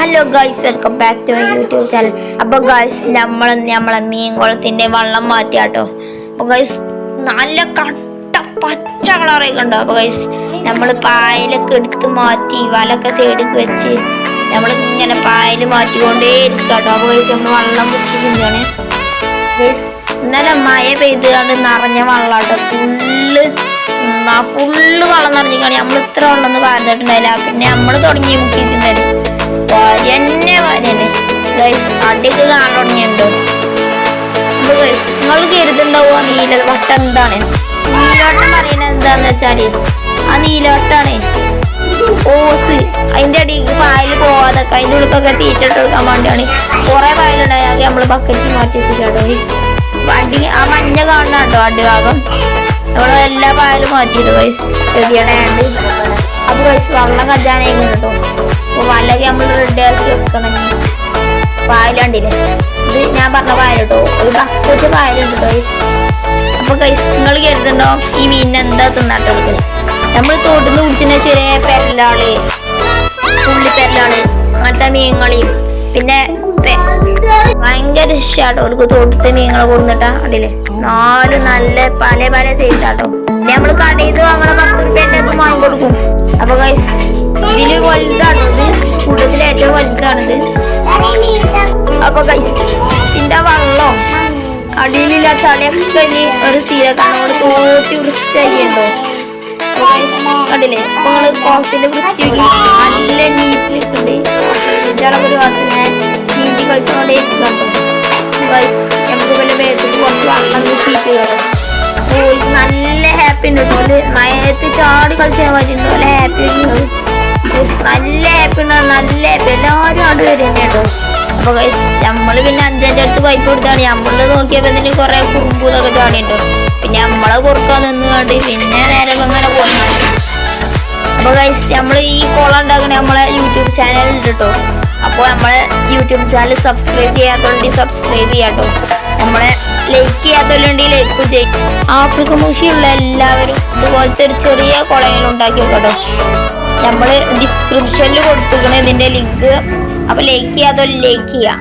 Hello guys welcome back to my YouTube channel അപ്പൊ guys നമ്മൾ നമ്മളെ മീൻ കുളത്തിന്റെ വെള്ളം മാറ്റിയാട്ടോ. അപ്പൊ ഗൈസ് നല്ല കട്ട പച്ച കളറൊക്കെ ഉണ്ടോ അപ്പൊ ഗൈസ് നമ്മൾ പായലൊക്കെ എടുത്ത് മാറ്റി വലൊക്കെ സൈഡിൽ വെച്ച് നമ്മൾ ഇങ്ങനെ പായൽ മാറ്റിക്കൊണ്ടേ ഇരിക്കാട്ടോ അപ്പൊ ഗൈസ് നമ്മൾ വള്ളം മുക്കി ചിന്തയാണ്. ഗൈസ് ഇന്നലെ മഴ പെയ്ത് കണ്ട് നിറഞ്ഞ വെള്ളാട്ടോ. ഫുള്ള് ഫുള്ള് വള്ളം നിറഞ്ഞിക്കാണ് നമ്മൾ ഇത്ര വെള്ളം ഒന്നും പറഞ്ഞിട്ടുണ്ടായില്ല പിന്നെ നമ്മൾ തുടങ്ങി മുക്കിയിട്ടുണ്ടായിരുന്നു വരന്നെ വരനെ ഗൈസ് അടിക്ക് കാണാൻ തുടങ്ങിയുണ്ടോ അപ്പൊ ഗൈസ് നിങ്ങൾ കരുതുണ്ടാവുക നീല വട്ടം എന്താണ്? നീലോട്ടം പറയുന്നത് എന്താന്ന് വെച്ചാൽ ആ നീലോട്ടാണ് ഓസ്. അതിന്റെ അടിക്ക് പായൽ പോവാതെ അതിന്റെ ഉള്ളിലൊക്കെ തീറ്റിട്ട് കൊടുക്കാൻ വേണ്ടിയാണ്. കുറെ പായലുണ്ടായി. നമ്മൾ ബക്കറ്റ് മാറ്റി വെച്ചിട്ടോ വണ്ടി ആ മഞ്ഞ കാണുന്ന കേട്ടോ അടിഭാഗം? നമ്മളെല്ലാ എല്ലാ പായലും മാറ്റിയിട്ട് ഗൈസ് റെഡിയാണ് അപ്പൊ വെള്ളം കല്യാണം കേട്ടോ അപ്പൊ വല്ലൊക്കെ നമ്മൾ റെഡി ആക്കി വെക്കണം ഇനി. പായലുണ്ടില്ലേ ഇത് ഞാൻ പറഞ്ഞ പായലിട്ടോ ഒരു ബക്കറ്റ് പായലുണ്ട് കേട്ടോ അപ്പൊ കൈസ് നിങ്ങൾ കരുതുണ്ടോ ഈ മീനിനെ എന്താ തിന്നാട്ടോ നമ്മൾ നമ്മൾ നിന്ന് കുടിച്ചിട്ട് ചെറിയ പെരലാൾ. പുള്ളിപ്പെരലാണ് അങ്ങനത്തെ മീനുകളെയും പിന്നെ ഭയങ്കര ഇഷ്ടാട്ടോ അവർക്ക് തോട്ടത്തെ മീനുകളെ കൊടുന്നിട്ടാ അടിയിൽ നാല് നല്ല പല പല സൈസാട്ടോ നമ്മൾ കടയിൽ നിന്ന് വാങ്ങണ പത്ത് റുപ്യ വാങ്ങി അപ്പൊ ഗൈസ് ഇതിൽ വലുതാണ് ഇത് ഏറ്റവും വലുതാണിത്. അപ്പൊ ഗൈസ് ഇതിന്റെ വള്ളം അടിയിലില്ല ചളിയൊക്കെ ഇനി ഒരു സീരക്കാണോട് തോട്ടി വൃത്തിയാക്കിയുണ്ടോ കണ്ടില്ലേ? അപ്പൊ നല്ല ഭാഗത്തിങ്ങനെ നീന്തി നമുക്ക് വല്ല വേഗത്തിൽ കുറച്ച് വെള്ളം കിട്ടിയിട്ട് കേട്ടോ ഓ നല്ല ഹാപ്പി ഉണ്ട് ഓൽ മയത്ത് ചാടി കളിച്ചാൽ പറ്റുന്നുണ്ടോ നല്ല ഹാപ്പി നല്ല ഹാപ്പി ഉണ്ട്. നല്ല ഹാപ്പി എല്ലാവരും അവിടെ വരുന്നുണ്ടോ അപ്പൊ നമ്മൾ പിന്നെ അഞ്ചന്റെ അടുത്ത് പൈപ്പ് കൊടുത്താണ്. നമ്മൾ നോക്കിയപ്പോ ഇതിന് കുറെ കുറുമ്പൂതൊക്കെ ചാടിയുണ്ടോ പിന്നെ നമ്മളെ കൊടുക്കാൻ നിന്ന് കണ്ട് പിന്നെ നേരെ അങ്ങനെ പോകുന്നു അപ്പൊ നമ്മൾ ഈ കോള ഉണ്ടാക്കണ നമ്മളെ യൂട്യൂബ് ചാനൽ ഉണ്ട് കേട്ടോ. അപ്പോൾ നമ്മളെ യൂട്യൂബ് ചാനൽ സബ്സ്ക്രൈബ് ചെയ്യാത്തതുകൊണ്ട് സബ്സ്ക്രൈബ് ചെയ്യാട്ടോ നമ്മളെ ലൈക്ക് ചെയ്യാത്തവരുണ്ടെങ്കിൽ ലൈക്ക് ചെയ്യും ആഫ്രിക്ക മുഷിയുള്ള എല്ലാവരും ഇതുപോലത്തെ ഒരു ചെറിയ കുളങ്ങൾ ഉണ്ടാക്കി വെക്കട്ടോ. നമ്മൾ ഡിസ്ക്രിപ്ഷനിൽ കൊടുത്തിരിക്കണ ഇതിന്റെ ലിങ്ക് അപ്പൊ ലൈക്ക് ചെയ്യാത്തവർ ലൈക്ക് ചെയ്യാം?